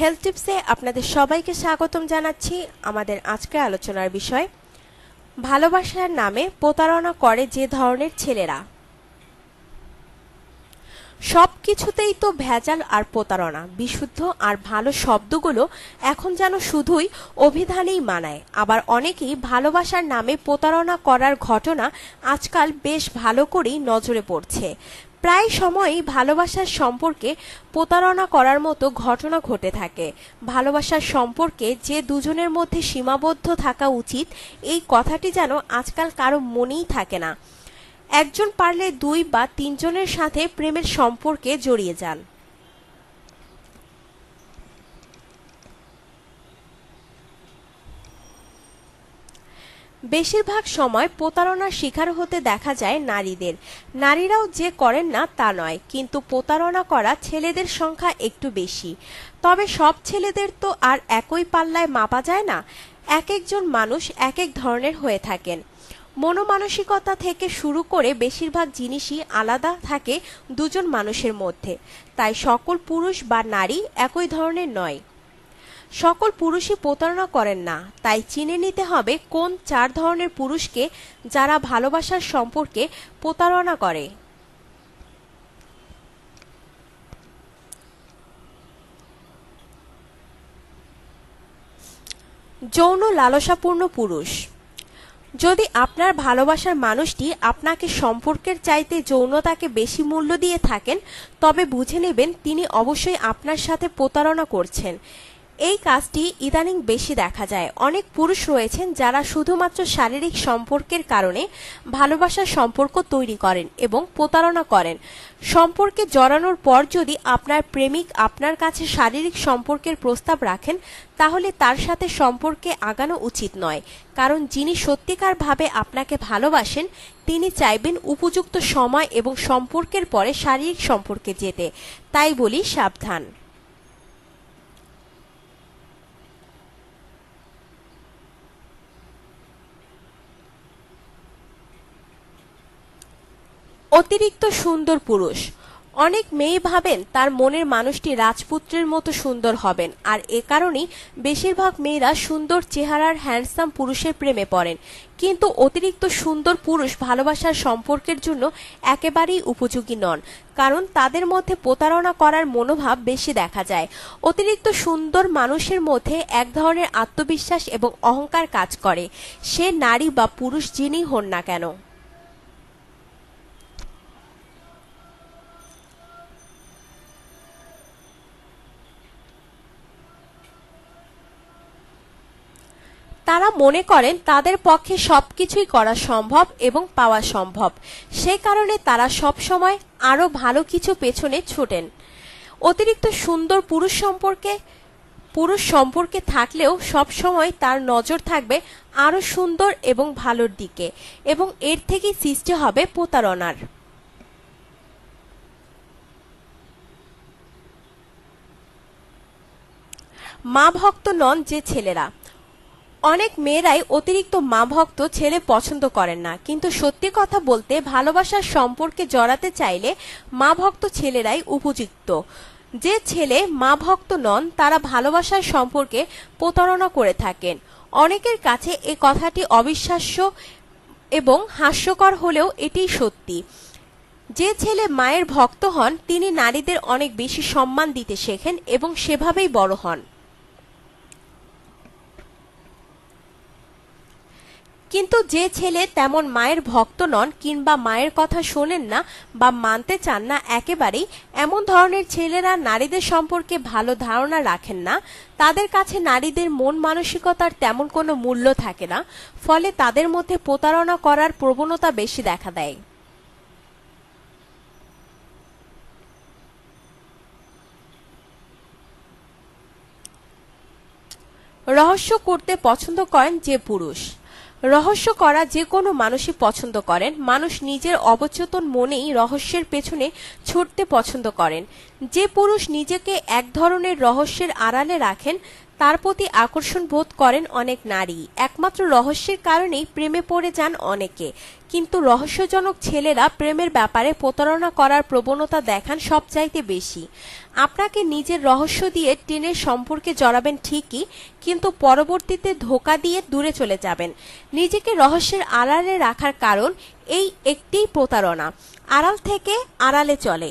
Health টিপসে আপনাদের সবাইকে স্বাগতম জানাচ্ছি আমাদের আজকের আলোচনার বিষয়। ভালোবাসার নামে প্রতারণা করে যে ধরনের ছেলেরা। সব কিছুতেই তো ভেজাল আর প্রতারণা, বিশুদ্ধ আর ভালো শব্দগুলো এখন যেন শুধুই অভিধানেই মানায়। আবার অনেকেই ভালোবাসার নামে প্রতারণা করার ঘটনা আজকাল বেশ ভালো করেই নজরে পড়ছে। প্রায় সময়ই ভালোবাসার সম্পর্কে প্রতারণা করার মতো ঘটনা ঘটে থাকে। ভালোবাসার সম্পর্কে যে দুজনের মধ্যে সীমাবদ্ধ থাকা উচিত, এই কথাটি যেন আজকাল কারও মনেই থাকে না। একজন পারলে দুই বা তিনজনের সাথে প্রেমের সম্পর্কে জড়িয়ে যান। বেশিরভাগ সময় প্রতারণার শিকার হতে দেখা যায় নারীদের। নারীরাও যে করেন না তা নয়, কিন্তু প্রতারণা করা ছেলেদের সংখ্যা একটু বেশি। তবে সব ছেলেদের তো আর একই পাল্লায় মাপা যায় না, এক একজন মানুষ এক এক ধরনের হয়ে থাকেন। মনোমানসিকতা থেকে শুরু করে বেশিরভাগ জিনিসই আলাদা থাকে দুজন মানুষের মধ্যে। তাই সকল পুরুষ বা নারী একই ধরনের নয়। সকল পুরুষই প্রতারণা করেন না। তাই চিনে নিতে হবে কোন চার ধরনের পুরুষকে যারা ভালোবাসার সম্পর্কে প্রতারণা করে। যৌন লালসাপূর্ণ পুরুষ। যদি আপনার ভালোবাসার মানুষটি আপনাকে সম্পর্কের চাইতে যৌনতাকে বেশি মূল্য দিয়ে থাকেন, তবে বুঝে নেবেন তিনি অবশ্যই আপনার সাথে প্রতারণা করছেন। এই কাজটি ইদানিং বেশি দেখা যায়। অনেক পুরুষ রয়েছেন যারা শুধুমাত্র শারীরিক সম্পর্কের কারণে ভালোবাসার সম্পর্ক তৈরি করেন এবং প্রতারণা করেন। সম্পর্কে জড়ানোর পর যদি আপনার প্রেমিক আপনার কাছে শারীরিক সম্পর্কের প্রস্তাব রাখেন, তাহলে তার সাথে সম্পর্কে আগানো উচিত নয়। কারণ যিনি সত্যিকারভাবে আপনাকে ভালোবাসেন, তিনি চাইবেন উপযুক্ত সময় এবং সম্পর্কের পরে শারীরিক সম্পর্কে যেতে। তাই বলি সাবধান। অতিরিক্ত সুন্দর পুরুষ। অনেক মেয়ে ভাবেন তার মনের মানুষটি রাজপুত্রের মতো সুন্দর হবেন, আর এ কারণেই বেশিরভাগ মেয়েরা সুন্দর চেহারার হ্যান্ডসাম পুরুষের প্রেমে পড়েন। কিন্তু অতিরিক্ত সুন্দর পুরুষ ভালোবাসার সম্পর্কের জন্য একেবারেই উপযোগী নন, কারণ তাদের মধ্যে প্রতারণা করার মনোভাব বেশি দেখা যায়। অতিরিক্ত সুন্দর মানুষের মধ্যে এক ধরনের আত্মবিশ্বাস এবং অহংকার কাজ করে। সে নারী বা পুরুষ যিনি হন না কেন। তারা মনে করেন তাদের পক্ষে সবকিছুই করা সম্ভব এবং পাওয়া সম্ভব। সে কারণে তারা সব সময় আরও ভালো কিছু পেছনে ছোটেন। অতিরিক্ত সুন্দর পুরুষ সম্পর্কে পুরুষ সম্পর্কে থাকলেও সব সময় তার নজর থাকবে আরও সুন্দর এবং ভালোর দিকে এবং এর থেকেই সৃষ্টি হবে প্রতারণার। মা ভক্ত নন যে ছেলেরা। অনেক মেয়েরাই অতিরিক্ত মা ভক্ত ছেলে পছন্দ করেন না। কিন্তু সত্যি কথা বলতে ভালোবাসার সম্পর্কে জড়াতে চাইলে মা ভক্ত ছেলেরাই উপযুক্ত। যে ছেলে মা ভক্ত নন, তারা ভালোবাসার সম্পর্কে প্রতারণা করে থাকেন। অনেকের কাছে এ কথাটি অবিশ্বাস্য এবং হাস্যকর হলেও এটিই সত্যি। যে ছেলে মায়ের ভক্ত হন, তিনি নারীদের অনেক বেশি সম্মান দিতে শেখেন এবং সেভাবেই বড় হন। কিন্তু যে ছেলে তেমন মায়ের ভক্ত নন কিংবা মায়ের কথা শোনেন না বা মানতে চান না একেবারেই, এমন ধরনের ছেলেরা নারীদের সম্পর্কে ভালো ধারণা রাখেন না। তাদের কাছে নারীদের মন মানসিকতার তেমন কোনো মূল্য থাকে না, ফলে তাদের মধ্যে প্রতারণা করার প্রবণতা বেশি দেখা দেয়। রহস্য করতে পছন্দ করেন যে পুরুষ। রহস্য করা যে কোনো মানুষই পছন্দ করেন, মানুষ নিজের অবচেতন মনেই রহস্যের পেছনে ছুটতে পছন্দ করেন। যে পুরুষ নিজেকে এক ধরনের রহস্যের আড়ালে রাখেন তার প্রতি আকর্ষণ বোধ করেন অনেক নারী। একমাত্র রহস্যের কারণেই প্রেমে পড়ে যান অনেকে। কিন্তু রহস্যজনক ছেলেরা প্রেমের ব্যাপারে প্রতারণা করার প্রবণতা দেখান সবচাইতে বেশি। আপনাকে নিজের রহস্য দিয়ে টেনের সম্পর্কে জড়াবেন ঠিকই, কিন্তু পরবর্তীতে ধোকা দিয়ে দূরে চলে যাবেন। নিজেকে রহস্যের আড়ালে রাখার কারণ এই একটিই প্রতারণা। আড়াল থেকে আড়ালে চলে।